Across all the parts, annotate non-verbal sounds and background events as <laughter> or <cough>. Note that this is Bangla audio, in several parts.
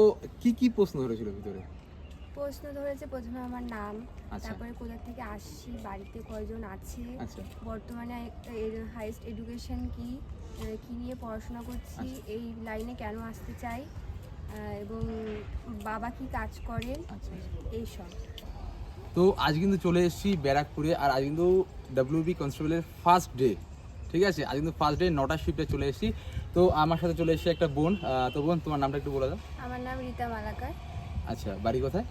তো কি কি প্রশ্ন ধরেছিল ভিতরে? প্রশ্ন ধরেছে প্রথমে আমার নাম আচ্ছা। তারপরে কোথা থেকে আসছি বাড়িতে কয়জন আছে আচ্ছা। বর্তমানে হাইস্ট এডুকেশন কি কি নিয়ে পড়াশোনা করছি আচ্ছা। এই লাইনে কেন আসতে চাই এবং বাবা কি কাজ করেন এইসব তো আজ কিন্তু চলে এসেছি ব্যারাকপুরে আর আজ কিন্তু ডাব্লিউবি কনস্টেবলের ফার্স্ট ডে ঠিক আছে? আজ কিন্তু ফার্স্ট ডে নটা শিফটে চলে এসেছি। তো আমার সাথে চলে এসেছে একটা বোন তো বোন তোমার নামটা একটু বলে দাও। আমার নাম রীতা মালাকার। আচ্ছা বাড়ি কোথায়?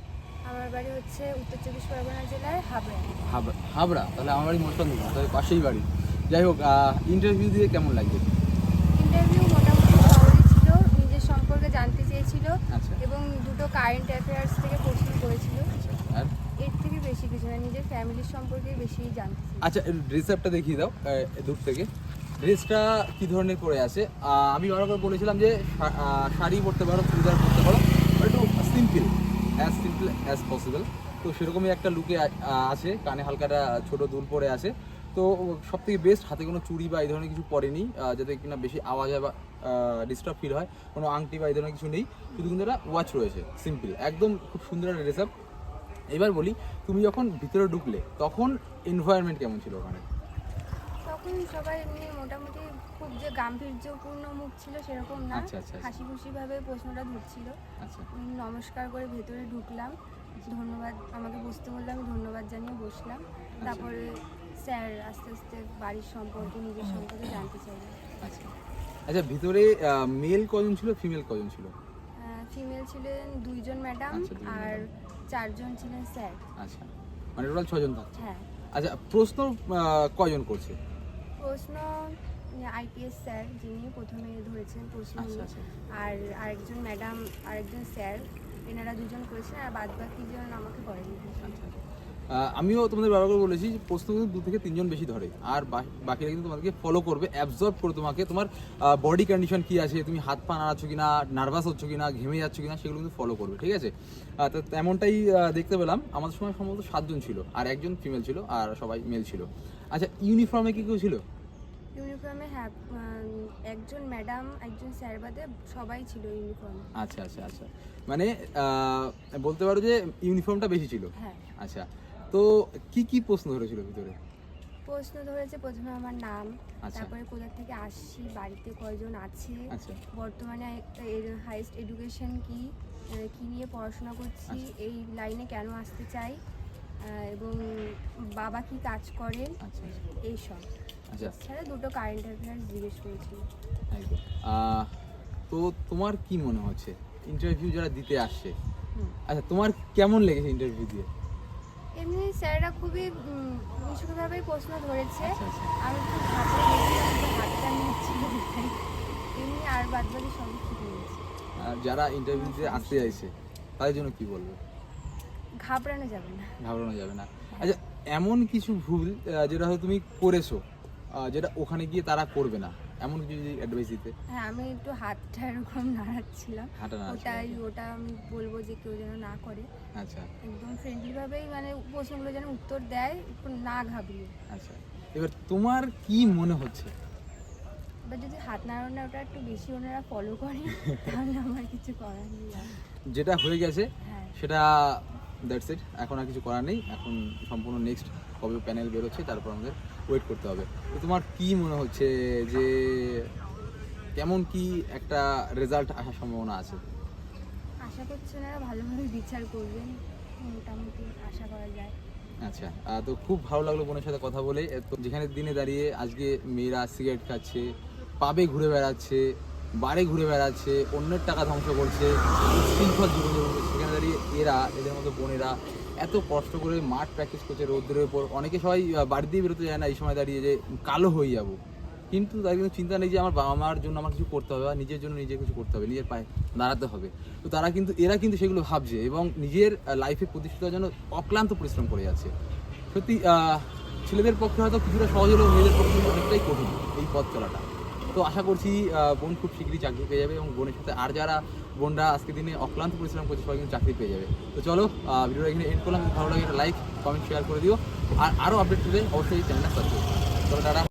আমার বাড়ি হচ্ছে উত্তর চব্বিশ পরগনা জেলার হাবড়া। হাবড়া হাবড়া? তাহলে আমার বাড়ি মস্তান তাহলে পাশেই বাড়ি। যাই হোক ইন্টারভিউ দিয়ে কেমন লাগছে ইন্টারভিউ মোটামুটি ভালোই ছিল নিজের সম্পর্কে জানতে চেয়েছিল আচ্ছা। এবং দুটো কারেন্ট অ্যাফেয়ার্স থেকে প্রশ্ন করেছিল। আচ্ছা আর? এর থেকে বেশি কিছু না নিজের ফ্যামিলির সম্পর্কে বেশি জানতে আচ্ছা ড্রেস আপটা দেখিয়ে দাও দূর থেকে। ড্রেসটা কি ধরনের পরে আছে? আমি বারবার বলেছিলাম যে শাড়ি পরতে পারো, চুড়িদার পরতে পারো একটু simple as simple as possible তো সেরকমই একটা লুকে আছে, কানে হালকাটা ছোট দুল পরে আছে। তো সব থেকে বেস্ট হাতে কোনো চুড়ি বা এই ধরনের কিছু পরেনি যাতে কিনা বেশি আওয়াজ হয় বা ডিস্টার্ব ফিল হয়। কোনো আংটি বা এই ধরনের কিছু নেই। শুধু কিন্তু একটা ওয়াচ রয়েছে সিম্পল একদম খুব সুন্দর একটা ড্রেস আপ এবার বলি, তুমি যখন ভিতরে ঢুকলে, তখন এনভায়রনমেন্ট কেমন ছিল ওখানে? তখন সবাই এমনি মোটামুটি খুব যে গাম্ভীর্যপূর্ণ মুখ ছিল সেরকম না। আচ্ছা, আচ্ছা, আচ্ছা। হাসি খুশি ভাবে প্রশ্নটা ধরছিল। আচ্ছা। আমি নমস্কার করে ভেতরে ঢুকলাম। ধন্যবাদ আমাকে বসতে বললে আমি ধন্যবাদ জানিয়ে বসলাম। তারপরে স্যার আস্তে আস্তে বাড়ির সম্পর্কে নিজের সম্পর্কে জানতে চাইলেন। আচ্ছা। আচ্ছা ভিতরে মেল কজন ছিল ফিমেল কজন ছিল? ফিমেল ছিলেন দুইজন ম্যাডাম আচ্ছা, দুইজন আর চারজন ছিলেন স্যার। আচ্ছা। মানে টোটাল ছজন থাকছে। হ্যাঁ। আচ্ছা প্রশ্ন আহ, কজন করছে? প্রশ্ন আইপিএস স্যার যিনি প্রথমে ধরেছেন প্রশ্ন আচ্ছা আচ্ছা। আর আরেকজন ম্যাডাম আরেকজন স্যার এনারা দুজন করেছেন আর বাদ বাকি জন আমাকে করেনি আচ্ছা। আমিও তোমাদের বারবার করে বলেছি প্রশ্ন কিন্তু দু থেকে তিনজন বেশি ধরে। আর বাকিরা কিন্তু তোমাদেরকে ফলো করবে অ্যাবজর্ব করে তোমাকে তোমার বডি কন্ডিশন কি আছে তুমি হাত পা নাড়াচ্ছ কি না নার্ভাস হচ্ছ কি না ঘেমে যাচ্ছ কিনা সেগুলো কিন্তু ফলো করবে ঠিক আছে? তো তেমনটাই দেখতে পেলাম। আমাদের সময় সম্ভবত সাতজন ছিল আর একজন ফিমেল ছিল আর সবাই মেল ছিল। আচ্ছা ইউনিফর্মে কি কেউ ছিল? ইউনিফর্মে হ্যাঁ একজন ম্যাডাম একজন স্যার বাদে সবাই ছিল ইউনিফর্মে আচ্ছা আচ্ছা আচ্ছা। মানে বলতে পারো যে ইউনিফর্মটা বেশি ছিল? হ্যাঁ। আচ্ছা তো কি কি প্রশ্ন ধরেছিল ভিতরে? প্রশ্ন ধরেছে প্রথমে আমার নাম আচ্ছা। তারপরে কোথা থেকে আসছি বাড়িতে কয়জন আছে আচ্ছা। বর্তমানে এর হাইস্ট এডুকেশন কি কি নিয়ে পড়াশোনা করছি আচ্ছা। এই লাইনে কেন আসতে চাই এবং বাবা কি কাজ করেন এইসব। আচ্ছা। এছাড়া দুটো কারেন্ট অ্যাফেয়ার্স জিজ্ঞেস করেছি। তো তোমার কি মনে হচ্ছে? ইন্টারভিউ যারা দিতে আসছে আচ্ছা তোমার কেমন লেগেছে ইন্টারভিউ দিয়ে? এমনি স্যাররা খুবই নিষ্ঠুরভাবেই প্রশ্ন ধরেছে। আচ্ছা আচ্ছা। আমি খুব হাতটা নিচ্ছিল এমনি আর বাদ বাকি সবই ঠিক আর যারা ইন্টারভিউ দিতে আসতে চাইছে তাদের জন্য কি বলব? ঘাবড়ানো যাবে না। ঘাবড়ানো যাবে না। আচ্ছা এমন কিছু ভুল যেটা হয়তো তুমি করেছ যেটা ওখানে গিয়ে তারা করবে না? এমন কিছু যদি অ্যাডভাইস দিতে? হ্যাঁ আমি একটু হাতটা এরকম নাড়াচ্ছিলাম। ওটাই ওটা আমি বলব যে কেউ যেন না করে। আচ্ছা। একদম ফ্রেন্ডলিভাবেই মানে প্রশ্নগুলো যেন উত্তর দেয় একটু না ঘাবড়িয়ে। আচ্ছা। এবার তোমার কি মনে হচ্ছে? এবার যদি হাত নাড়ানো ওটা একটু বেশি ওনারা ফলো করে <laughs> তাহলে আমার কিছু করার নেই যেটা হয়ে গেছে হ্যাঁ। সেটা দ্যাটস ইট। এখন আর কিছু করার নেই। এখন সম্পূর্ণ নেক্সট কবে প্যানেল বেরোচ্ছে তারপর আমাদের ওয়েট করতে হবে। তো তোমার কি মনে হচ্ছে যে কেমন কি একটা রেজাল্ট আসার সম্ভাবনা আছে? আশা করছি ওনারা ভালোভাবে বিচার করবেন। মোটামুটি আশা করা যায়। আচ্ছা তো খুব ভালো লাগল বোনের সাথে কথা বলে। তো যেখানে দিনে দাঁড়িয়ে আজকে মেয়েরা সিগারেট খাচ্ছে পাবে ঘুরে বেড়াচ্ছে বারে ঘুরে বেড়াচ্ছে অন্যের টাকা ধ্বংস করছে শৃঙ্খল দাঁড়িয়ে এরা এদের মতো বোনেরা এত কষ্ট করে মাঠ প্র্যাকটিস করছে রৌদ্রের উপর। অনেকে সবাই বাড়ি দিয়ে বেরোতে যায় না এই সময় দাঁড়িয়ে যে কালো হয়ে যাব। কিন্তু তাদের কিন্তু চিন্তা নেই যে আমার বাবা মার জন্য আমার কিছু করতে হবে বা নিজের জন্য নিজে কিছু করতে হবে, নিজের পায়ে দাঁড়াতে হবে। তো তারা কিন্তু, এরা কিন্তু সেগুলো ভাবছে এবং নিজের লাইফে প্রতিষ্ঠিতার জন্য অক্লান্ত পরিশ্রম করে যাচ্ছে। সত্যি ছেলেদের পক্ষে হয়তো কিছুটা সহজ হলেও মেয়েদের পক্ষে অনেকটাই কঠিন এই পথ চলাটা। তো আশা করছি বোন খুব শীঘ্রই চাকরি পেয়ে যাবে এবং বোনের সাথে আর যারা বোনরা আজকে দিনে অক্লান্ত পরিশ্রম করছে, সবাই কিন্তু চাকরি পেয়ে যাবে। তো চলো ভিডিওটা এখানে এন্ড করলাম। ভালো লাগে লাইক কমেন্ট শেয়ার করে দিও। আর আরও আপডেট পেলে অবশ্যই চ্যানেলটা সাবস্ক্রাইব করো। চলো